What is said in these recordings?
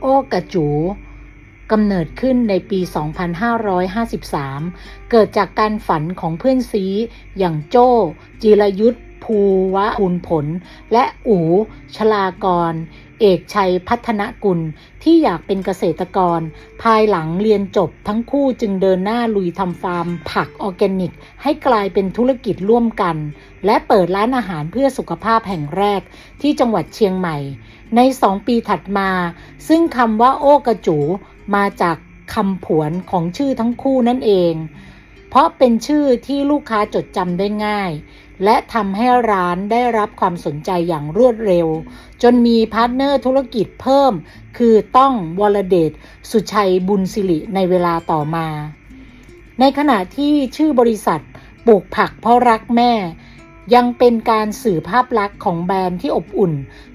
โอกระจูกำเนิดขึ้นในปี 2553 เกิดจากการฝันของเพื่อนซีอย่างโจ้จิรยุทธ ภูวะภูลผล และอูชลากร เอกชัยพัฒนกุลที่อยากเป็นเกษตรกร ภายหลังเรียนจบทั้งคู่จึงเดินหน้าลุยทำฟาร์ม ผักออร์แกนิก ให้กลายเป็นธุรกิจร่วมกัน และเปิดร้านอาหารเพื่อสุขภาพแห่งแรกที่จังหวัดเชียงใหม่ ในสองปีถัดมา ซึ่งคำว่าโอกระจูมาจากคำผวนของชื่อทั้งคู่นั่นเอง เพราะเป็นชื่อที่ลูกค้าจดจำได้ง่าย และทำให้ร้านได้รับความสนใจอย่างรวดเร็ว จนมีพาร์ทเนอร์ธุรกิจเพิ่ม คือต้องวรเดชสุชัยบุญสิริในเวลาต่อมา ในขณะที่ชื่อบริษัทปลูกผักเพราะรักแม่ ยังเป็นการสื่อภาพลักษณ์ของแบรนด์ที่อบอุ่น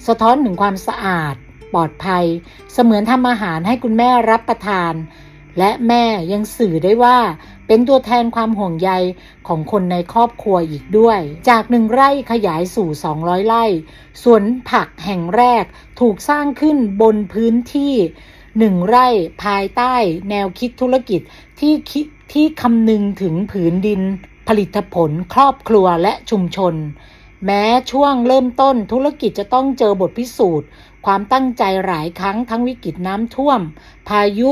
สะท้อนถึงความสะอาด ปลอดภัย เสมือนทำอาหารให้คุณแม่รับประทาน และแม่ยังสื่อได้ว่า เป็นตัวแทนความห่วงใยของคนในครอบครัวอีกด้วย จากหนึ่งไร่ขยายสู่ 200 ไร่สวนผักแห่งแรกถูกสร้างขึ้นบนพื้นที่หนึ่งไร่ภายใต้แนวคิดธุรกิจที่คิดที่คำนึงถึงผืนดิน ผลิตผลครอบครัวและชุมชน แม้ช่วงเริ่มต้นธุรกิจจะต้องเจอบทพิสูจน์ ความตั้งใจหลายครั้งทั้งวิกฤตน้ำท่วม พายุ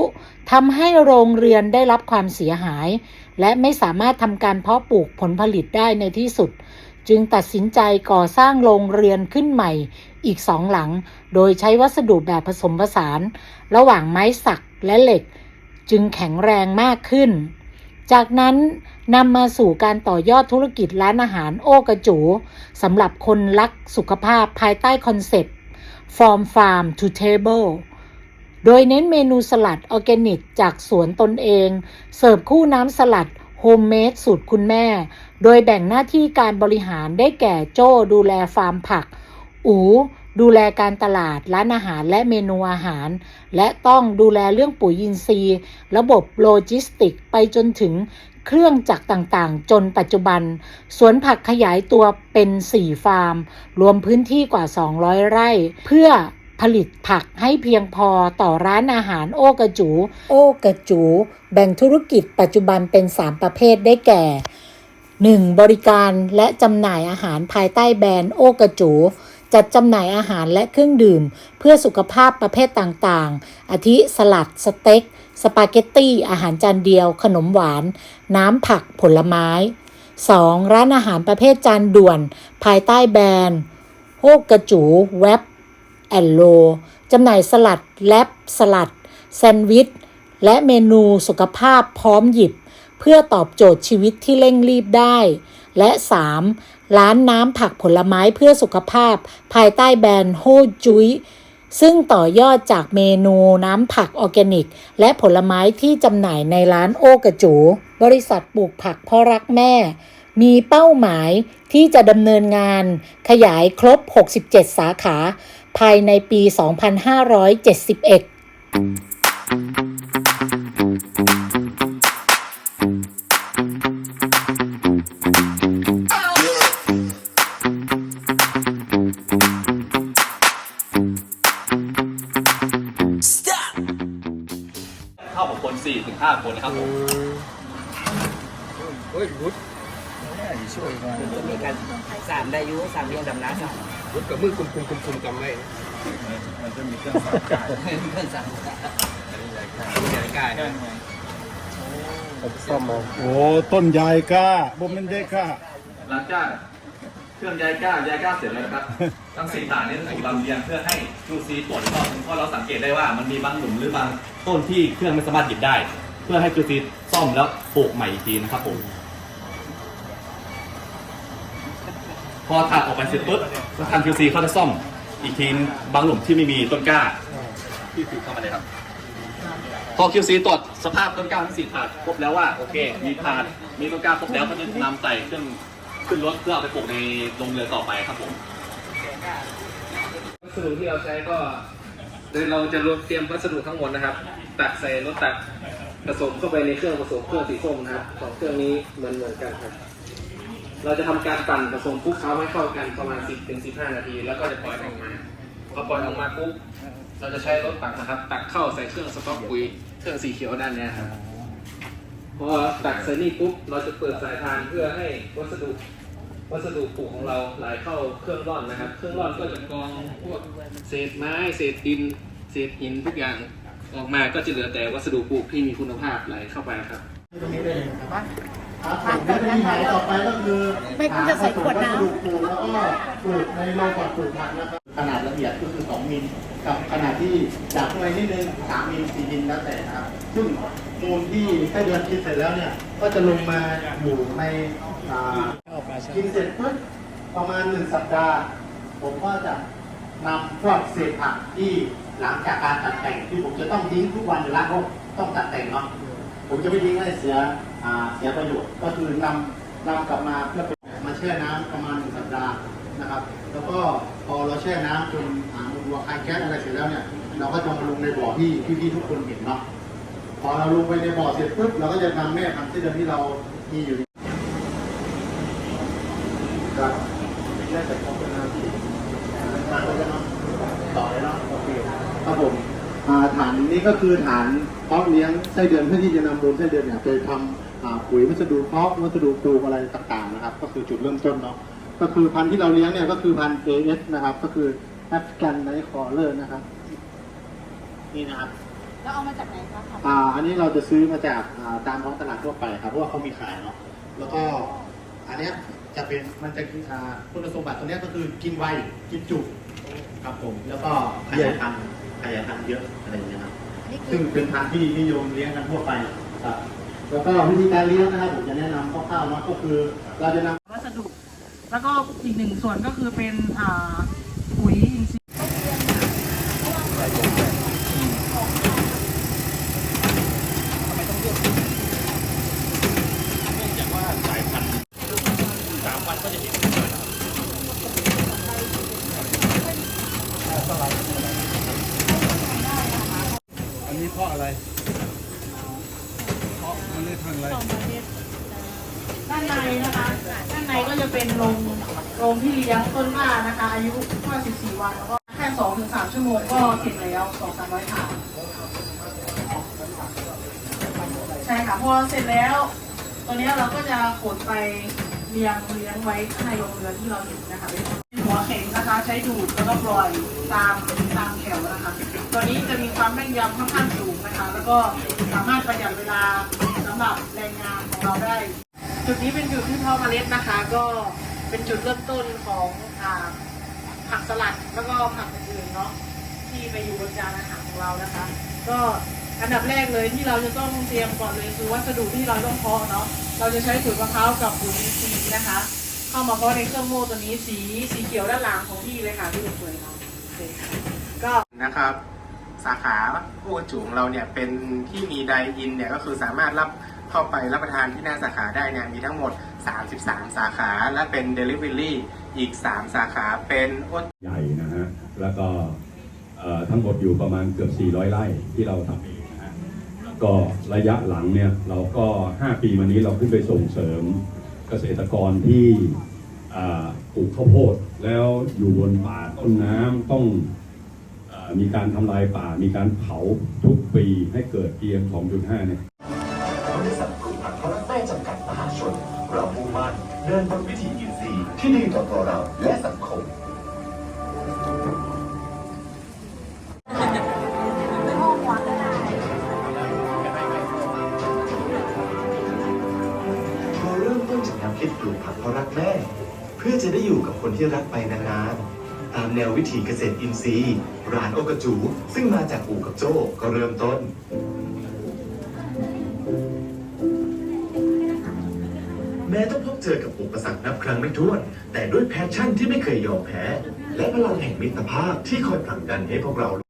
ทำให้โรงเรือนได้รับความเสียหาย และไม่สามารถทำการเพาะปลูกผลผลิตได้ในที่สุด จึงตัดสินใจก่อสร้างโรงเรือนขึ้นใหม่อีกสองหลัง โดยใช้วัสดุแบบผสมผสาน ระหว่างไม้สักและเหล็ก จึงแข็งแรงมากขึ้น จากนั้น นำมาสู่การต่อยอดธุรกิจร้านอาหารโอกระจูสำหรับคนรักสุขภาพภายใต้คอนเซปต์ From Farm to Table โดยเน้นเมนูสลัดออร์แกนิกจากสวนตนเอง เสิร์ฟคู่น้ำสลัดโฮมเมดสูตรคุณแม่ โดยแบ่งหน้าที่การบริหารได้แก่โจ้ดูแลฟาร์มผัก อูดูแลการตลาดร้านอาหารและเมนูอาหาร และต้องดูแลเรื่องปุ๋ยอินทรีย์ ระบบโลจิสติก ไปจนถึง เครื่องจักรต่างๆ จนปัจจุบัน สวนผักขยายตัวเป็น 4 ฟาร์ม รวมพื้นที่กว่า 200 ไร่ เพื่อผลิตผักให้เพียงพอต่อร้านอาหารโอกระจู โอกระจู แบ่งธุรกิจปัจจุบันเป็น 3 ประเภทได้แก่ 1. บริการและจำหน่ายอาหารภายใต้แบรนด์โอกระจู จัดจำหน่ายอาหารและเครื่องดื่ม เพื่อสุขภาพประเภทต่างๆ อาทิสลัดสเต็ก สปาเกตตี้อาหารจานเดียว ขนมหวาน น้ำผักผลไม้ 2. ร้านอาหารประเภทจานด่วน ภายใต้แบรนด์โฮกกระจูเว็บแอนโลจำหน่ายสลัด แลบสลัด แซนด์วิช และเมนูสุขภาพพร้อมหยิบ เพื่อตอบโจทย์ชีวิตที่เร่งรีบได้ และ 3. ร้านน้ำผักผลไม้เพื่อสุขภาพ ภายใต้แบรนด์โฮจุย ซึ่งต่อยอดจากเมนูน้ำผักออร์แกนิก และผลไม้ที่จำหน่ายในร้านโอกระจู บริษัทปลูกผักพ่อรักแม่ มีเป้าหมายที่จะดำเนินงาน ขยายครบ 67 สาขา ภายในปี 2571 เฮ้ยรุดน่าจะช่วยมามีการสามได้อยุสามเรียงดำน้ำสามรุดกับมือคุมคุมคุมคุมกำไว้มันจะมีเครื่องสับกายเพื่อนสามใหญ่กายนะซ่อมมาโอ้ต้นยายกล้าบ่แมันได้กล้าหลังจากเครื่องยายก้ายายก้าเสร็จแล้วนะครับ ทั้งสี่ฐานนี้ถูกลำเลียงเพื่อให้ดูซีตรวจอีกรอบหนึ่งเพราะเราสังเกตได้ว่ามันมีบางหลุมหรือบางต้นที่เครื่องไม่สามารถหยิบได้ เพื่อให้ดูซีซ่อมแล้วปลูกใหม่อีกทีนะครับผม พอถักออกไปเสร็จปุ๊บทาง QC เขาจะซ่อมอีกทีบางหลุมที่ไม่มีต้นกล้าที่ปลูกเข้ามาเลยครับ พอ QC ตรวจสภาพต้นกล้าทั้งสี่ถาดครบแล้วว่าโอเค มีถาดมีต้นกล้าครบแล้วก็จะนำใส่เครื่องขึ้นรถเพื่อเอาไปปลูกในโรงเรือนต่อไปครับผมวัสดุที่เราใช้ก็โดยเราจะรวมเตรียมวัสดุทั้งหมดนะครับ ตักใส่รถตักผสมเข้าไปในเครื่องผสมเครื่องสีส้มนะครับสองเครื่องนี้เหมือนเหมือนกันครับ เราจะทำการปั่นผสมคลุกเคล้าให้เข้ากันประมาณ 10ถึง15 นาที แล้วก็จะปล่อยออกมาพอปล่อยออกมาปุ๊บเราจะใช้รถตักนะครับ ตักเข้าใส่เครื่องสต๊อกปุ๋ยเครื่องสีเขียวด้านนี้ครับพอตักใส่นี่ปุ๊บเราจะเปิดสายพานเพื่อให้วัสดุวัสดุปลูกของเราไหลเข้าเครื่องร่อนนะครับ เครื่องร่อนก็จะกรองพวกเศษไม้ เศษดิน เศษหินทุกอย่างออกมาก็จะเหลือแต่วัสดุปลูกที่มีคุณภาพไหลเข้าไปครับ วิธีหายต่อไปก็คือไม่คุณจะใส่ขวดน้ำหาวัสดุปลูกแล้วก็ปลูกในโรงก่อนปลูกผักนะครับขนาดละเอียดก็คือ 2 มิลกับขนาดที่จากข้างในนิดนึง3มิล4มิลแล้วแต่นะครับ ซึ่งมูลที่ไส้เดือนกินเสร็จแล้วเนี่ย ก็จะลงมาอยู่ในอ่ากินเสร็จปุ๊บประมาณ1สัปดาห์ ผมก็จะนำพวกเศษผักที่หลังจากการตัดแต่งที่ผมจะต้องทิ้งทุกวันอยู่แล้วเพราะต้องตัดแต่งเนาะ ผมจะไม่ทิ้งให้เสียอ่า เสียประโยชน์ก็คือนำนำกลับมาเพื่อเป็นมาแช่น้ำประมาณหนึ่งสัปดาห์นะครับ แล้วก็พอเราแช่น้ำจนอ่ามันวัวคายแก๊สอะไรเสร็จแล้วเนี่ยเราก็จะมาลงในบ่อที่พี่ๆทุกคนเห็นเนาะพอเราลงไปในบ่อเสร็จปุ๊บเราก็จะนำแม่พันธุ์ไส้เดือนที่เรามีอยู่ครับแม่แต่ของเป็นน้ำที่มาเลยเนาะต่อเลยเนาะโอเคครับผมอ่าฐานนี้ก็คือฐานเพาะเลี้ยงไส้เดือนเพื่อที่จะนำมูลไส้เดือนเนี่ยไปทำอ่า ปุ๋ยวัสดุเพาะวัสดุปลูกอะไรต่างๆนะครับ ก็คือจุดเริ่มต้นเนาะก็คือพันธุ์ที่เราเลี้ยงเนี่ยก็คือพันธุ์ AS นะครับ ก็คือแอฟริกันไนท์คอเลอร์นะครับ นี่นะครับแล้วเอามาจากไหนคะอ่าอันนี้เราจะซื้อมาจากอ่าตามท้องตลาดทั่วไปครับเพราะว่าเขามีขายเนาะแล้วก็อันเนี้ยจะเป็นมันจะอ่าคุณสมบัติตัวเนี้ยก็คือกินไวกินจุครับผม แล้วก็ขยายพันธุ์ขยายพันธุ์เยอะอะไรอย่างเงี้ยครับซึ่งเป็นพันธุ์ที่นิยมเลี้ยงกันทั่วไปครับ แล้วก็วิธีการเลี้ยงนะครับผมจะแนะนำคร่าวๆนาะก็คือเราจะนำวัสดุ แล้วก็อีกหนึ่งส่วนก็คือเป็นอ่าปุ๋ยอินทรีย์ อันนี้เพราะอะไร เพราะ ด้างอะไรด้านในนะคะ ด้านในก็จะเป็นโรงโรงที่เลี้ยงต้นกล้านะคะ อายุ54วันแล้วก็แค่2ถึง3ชั่วโมงก็เสร็จแล้ว2 3 0 0ถาใช่ค่ะพอเสร็จแล้วตัวนี้เราก็จะขนไปเลี้ยงเลี้ยงไว้ข้างในโรงเรือนที่เราเห็นนะคะหัวเข็มนะคะ ใช้ดูดแล้วก็ปล่อยตามตามแถวนะคะ ตัวนี้จะมีความแม่นยำค่อนข้างสูงนะคะ แล้วก็สามารถประหยัดเวลา หรับแรงงานของเราได้ จุดนี้เป็นจุดที่เพาะเมล็ดนะคะ ก็เป็นจุดเริ่มต้นของอผักสลัดแล้วก็ผักอื่นๆเนาะที่ไปอยู่บนจานอาหารของเรานะคะ ก็อันดับแรกเลยที่เราจะต้องเตรียมก่อนเลยคือวัสดุที่เราต้องเพาะเนาะเราจะใช้ปุ๋ยมะพร้าวกับปุ๋ยอินทรีนะคะ เข้ามาเพาะในเครื่องโม่ตัวนี้สีสีเขียวด้านหลังของพี่เลยค่ะที่สวยๆเนาะก็นะครับ สาขาผู้บรรจุของเราเนี่ยเป็นที่มีไดอินเนี่ยก็คือสามารถรับเข้าไปรับประทานที่หน้าสาขาได้เนี่ยมีทั้งหมด 33 สาขา และเป็น Delivery อีก 3 สาขาเป็นอ้นใหญ่นะฮะแล้วก็เอ่อทั้งหมดอยู่ประมาณเกือบ 400 ไร่ที่เราทำเองนะฮะก็ระยะหลังเนี่ยเราก็ 5 ปีมานี้เราขึ้นไปส่งเสริมเกษตรกรที่ปลูกข้าวโพดแล้วอยู่บนป่าต้นน้ำต้อง มีการทำลายป่า มีการเผาทุกปีให้เกิด PM 2.5 เนี่ยบริษัทปุ๋ยผักพลังแม่จำกัดมหาชน เรามุ่งมั่นเดินบนวิถีอินทรีย์ที่ดีต่อตัวเราและสังคมเราเริ่มต้นจากแนวคิดปลูกผักเพราะรักแม่ เพื่อจะได้อยู่กับคนที่รักไปนานๆ ตามแนววิถีเกษตรอินทรีย์ร้านโอกระจู ซึ่งมาจากอู่กับโจ้ก็เริ่มต้น แม้ต้องพบเจอกับอุปสรรคนับครั้งไม่ถ้วน แต่ด้วยแพชชั่นที่ไม่เคยยอมแพ้ และพลังแห่งมิตรภาพที่คอยผลักดันให้พวกเรา